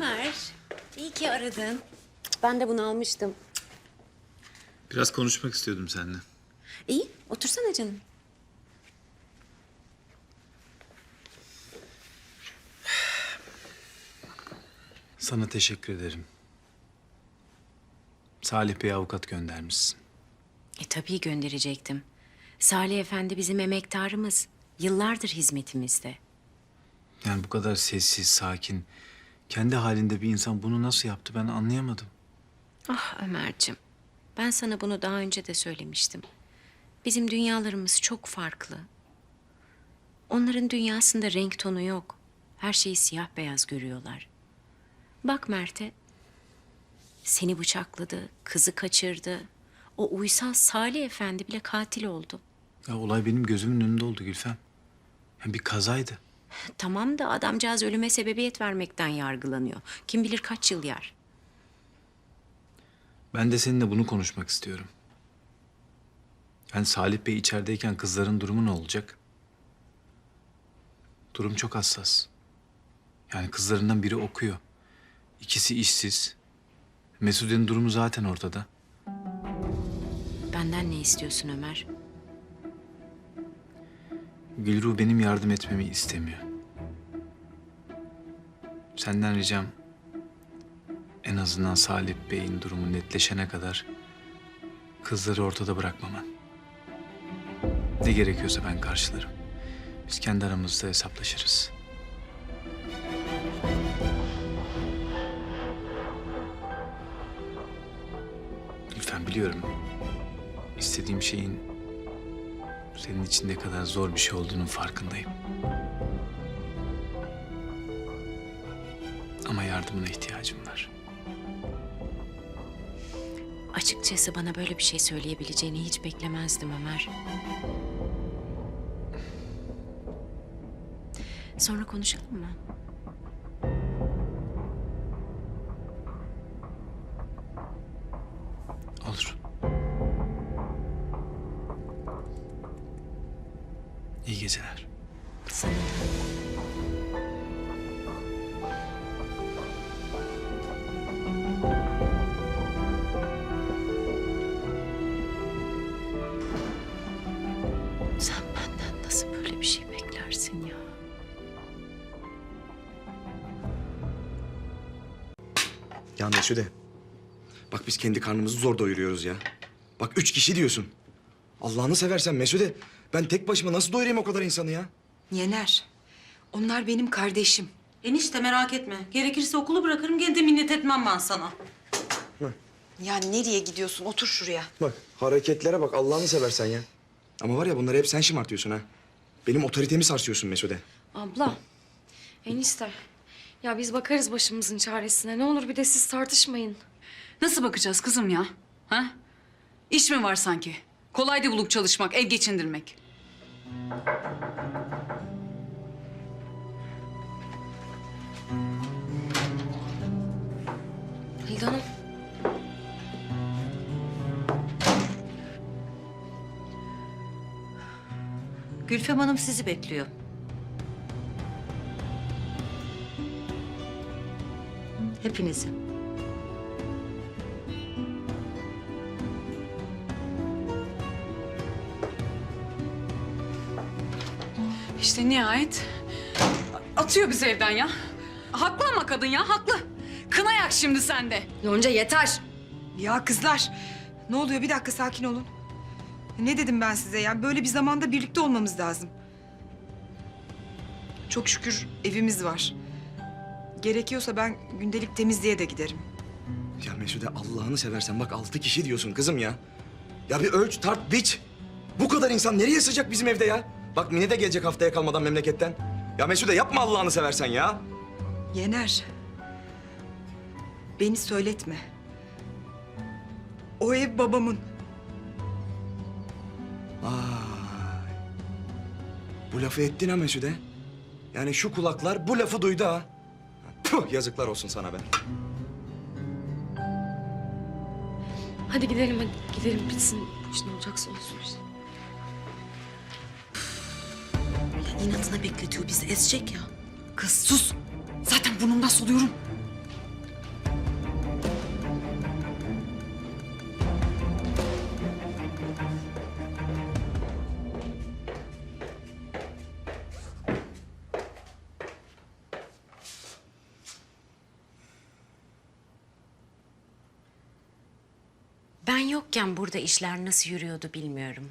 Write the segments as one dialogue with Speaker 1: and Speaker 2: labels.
Speaker 1: Ömer, iyi ki aradın. Ben de bunu almıştım.
Speaker 2: Biraz konuşmak istiyordum seninle.
Speaker 1: İyi, otursana canım.
Speaker 2: Sana teşekkür ederim. Salih Bey avukat göndermişsin.
Speaker 1: E tabii gönderecektim. Salih Efendi bizim emektarımız. Yıllardır hizmetimizde.
Speaker 2: Yani bu kadar sessiz, sakin, kendi halinde bir insan bunu nasıl yaptı ben anlayamadım.
Speaker 1: Ah Ömerciğim, ben sana bunu daha önce de söylemiştim. Bizim dünyalarımız çok farklı. Onların dünyasında renk tonu yok. Her şeyi siyah beyaz görüyorlar. Bak Mert'e. Seni bıçakladı, kızı kaçırdı. O uysal Salih Efendi bile katil oldu.
Speaker 2: Ya olay benim gözümün önünde oldu Gülfem. Yani bir kazaydı.
Speaker 1: Tamam da adamcağız ölüme sebebiyet vermekten yargılanıyor. Kim bilir kaç yıl yer.
Speaker 2: Ben de seninle bunu konuşmak istiyorum. Yani Salih Bey içerideyken kızların durumu ne olacak? Durum çok hassas. Yani kızlarından biri okuyor. İkisi işsiz. Mesude'nin durumu zaten ortada.
Speaker 1: Benden ne istiyorsun Ömer?
Speaker 2: Gülru benim yardım etmemi istemiyor. Senden ricam en azından Salih Bey'in durumu netleşene kadar kızları ortada bırakmaman. Ne gerekiyorsa ben karşılarım. Biz kendi aramızda hesaplaşırız. Lütfen biliyorum. İstediğim şeyin senin için ne kadar zor bir şey olduğunun farkındayım. Ama yardımına ihtiyacım var.
Speaker 1: Açıkçası bana böyle bir şey söyleyebileceğini hiç beklemezdim Ömer. Sonra konuşalım mı?
Speaker 2: Olur. İyi geceler.
Speaker 1: Sana
Speaker 3: Ya Mesude. Bak biz kendi karnımızı zor doyuruyoruz ya. Bak üç kişi diyorsun. Allah'ını seversen Mesude. Ben tek başıma nasıl doyurayım o kadar insanı ya?
Speaker 4: Yener. Onlar benim kardeşim.
Speaker 5: Enişte merak etme. Gerekirse okulu bırakırım gene de minnet etmem ben sana.
Speaker 4: Ya nereye gidiyorsun? Otur şuraya.
Speaker 3: Bak hareketlere bak Allah'ını seversen ya. Ama var ya bunları hep sen şımartıyorsun ha. Benim otoritemi sarsıyorsun Mesude.
Speaker 6: Abla, enişte. Ya biz bakarız başımızın çaresine. Ne olur bir de siz tartışmayın.
Speaker 5: Nasıl bakacağız kızım ya? Ha? İş mi var sanki? Kolaydı bulup çalışmak, ev geçindirmek.
Speaker 6: Hilda Hanım.
Speaker 7: Gülfem Hanım sizi bekliyor. Hepinizi.
Speaker 5: İşte nihayet atıyor bizi evden ya. Haklı ama kadın ya, haklı. Kına yak şimdi sende.
Speaker 6: Yonca yeter.
Speaker 4: Ya kızlar. Ne oluyor? Bir dakika sakin olun. Ne dedim ben size ya? Böyle bir zamanda birlikte olmamız lazım. Çok şükür evimiz var. Gerekiyorsa ben gündelik temizliğe de giderim.
Speaker 3: Ya Mesude Allah'ını seversen bak altı kişi diyorsun kızım ya. Ya bir ölç tart biç. Bu kadar insan nereye sığacak bizim evde ya? Bak Mine de gelecek haftaya kalmadan memleketten. Ya Mesude yapma Allah'ını seversen ya.
Speaker 4: Yener. Beni söyletme. O ev babamın.
Speaker 3: Vay. Bu lafı ettin ha Mesude. Yani şu kulaklar bu lafı duydu ha. Puh, yazıklar olsun sana be.
Speaker 6: Hadi gidelim hadi gidelim bitsin. Bu iş ne olacaksa olsun işte.
Speaker 7: İnatına bekletiyor bizi ezecek ya.
Speaker 5: Kız sus. Zaten burnumdan soluyorum.
Speaker 1: Yokken burada işler nasıl yürüyordu bilmiyorum.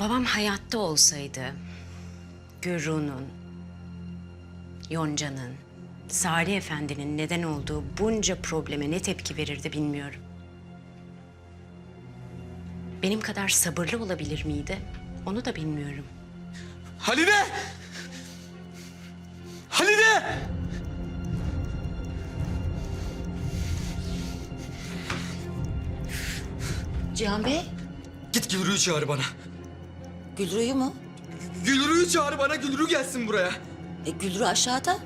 Speaker 1: Babam hayatta olsaydı Gürru'nun, Yonca'nın, Salih Efendi'nin neden olduğu bunca probleme ne tepki verirdi bilmiyorum. Benim kadar sabırlı olabilir miydi? Onu da bilmiyorum.
Speaker 3: Halide! Halide!
Speaker 7: Cihan Bey,
Speaker 3: Git Gülru'yu çağır bana.
Speaker 7: Gülru'yu mu?
Speaker 3: Gülru'yu çağır bana, Gülru gelsin buraya.
Speaker 7: E, Gülru aşağıda.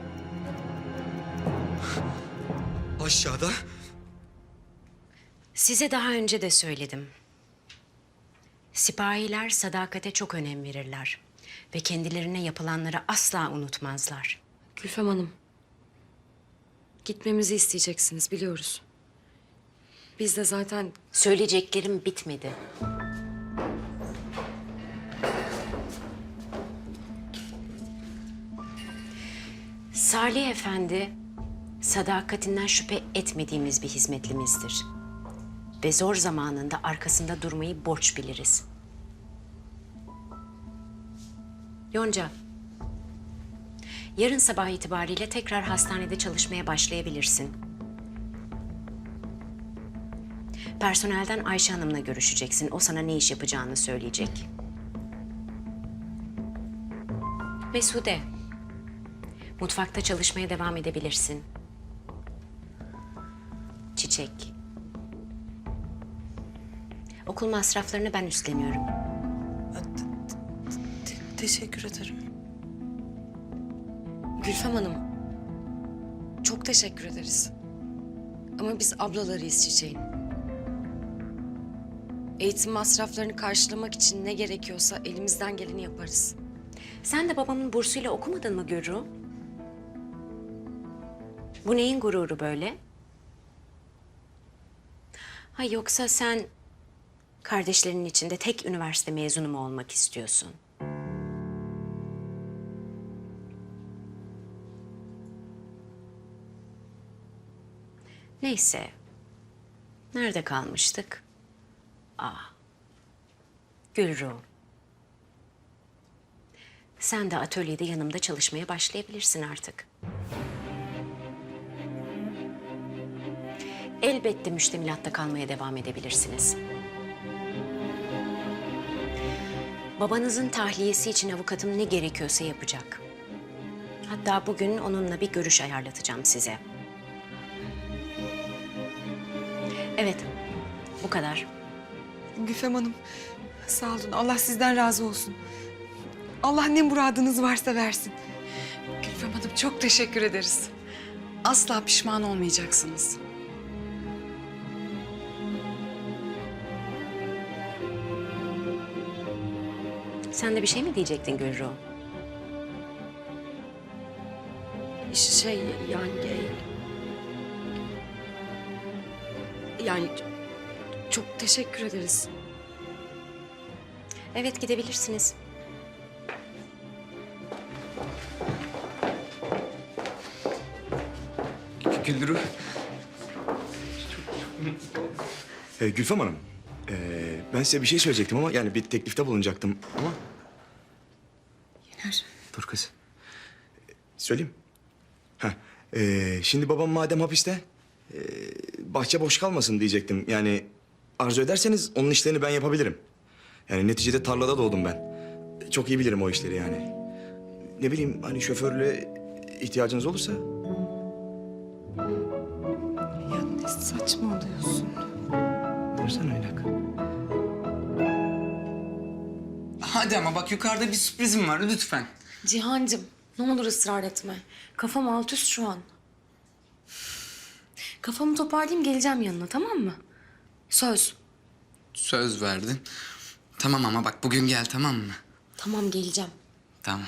Speaker 3: Aşağıda.
Speaker 1: Size daha önce de söyledim. Sipahiler sadakate çok önem verirler ve kendilerine yapılanları asla unutmazlar.
Speaker 6: Gülfem Hanım. Gitmemizi isteyeceksiniz biliyoruz. Biz de zaten
Speaker 1: Söyleyeceklerim bitmedi. Salih Efendi, sadakatinden şüphe etmediğimiz bir hizmetlimizdir. Ve zor zamanında arkasında durmayı borç biliriz. Yonca, yarın sabah itibariyle tekrar hastanede çalışmaya başlayabilirsin. Personelden Ayşe Hanım'la görüşeceksin. O sana ne iş yapacağını söyleyecek. Mesude. Mutfakta çalışmaya devam edebilirsin. Çiçek. Okul masraflarını ben üstleniyorum.
Speaker 7: teşekkür ederim.
Speaker 6: Gülfem Hanım. Çok teşekkür ederiz. Ama biz ablalarıyız Çiçeğin. Eğitim masraflarını karşılamak için ne gerekiyorsa elimizden geleni yaparız.
Speaker 1: Sen de babamın bursuyla okumadın mı Gürru? Bu neyin gururu böyle? Ha yoksa sen kardeşlerinin içinde tek üniversite mezunu mu olmak istiyorsun? Neyse. Nerede kalmıştık? Ah. Gülru. Sen de atölyede yanımda çalışmaya başlayabilirsin artık. Elbette müştemilatta kalmaya devam edebilirsiniz. Babanızın tahliyesi için avukatım ne gerekiyorsa yapacak. Hatta bugün onunla bir görüş ayarlatacağım size. Evet, bu kadar.
Speaker 4: Gülfem Hanım sağ olun. Allah sizden razı olsun. Allah ne muradınız varsa versin.
Speaker 5: Gülfem Hanım çok teşekkür ederiz. Asla pişman olmayacaksınız.
Speaker 1: Sen de bir şey mi diyecektin Gülru?
Speaker 6: Şey yani... Yani çok teşekkür ederiz.
Speaker 1: Evet gidebilirsiniz.
Speaker 3: Gülru. Ee, Gülfem Hanım, ee, ben size bir şey söyleyecektim ama yani bir teklifte bulunacaktım ama...
Speaker 7: Yener.
Speaker 3: Dur kız. Ee, Söyleyeyim. Heh, ee, şimdi babam madem hapiste, ee, bahçe boş kalmasın diyecektim. Yani arzu ederseniz onun işlerini ben yapabilirim. Yani neticede tarlada doğdum ben. Çok iyi bilirim o işleri yani. Ne bileyim hani şoförle ihtiyacınız olursa
Speaker 4: Ya ne saçmalıyorsun.
Speaker 3: Dursana bir dakika.
Speaker 8: Hadi ama bak yukarıda bir sürprizim var lütfen.
Speaker 6: Cihancığım ne olur ısrar etme. Kafam alt üst şu an. Kafamı toparlayayım geleceğim yanına tamam mı? Söz.
Speaker 8: Söz verdin. Tamam ama bak bugün gel tamam mı?
Speaker 6: Tamam geleceğim.
Speaker 8: Tamam.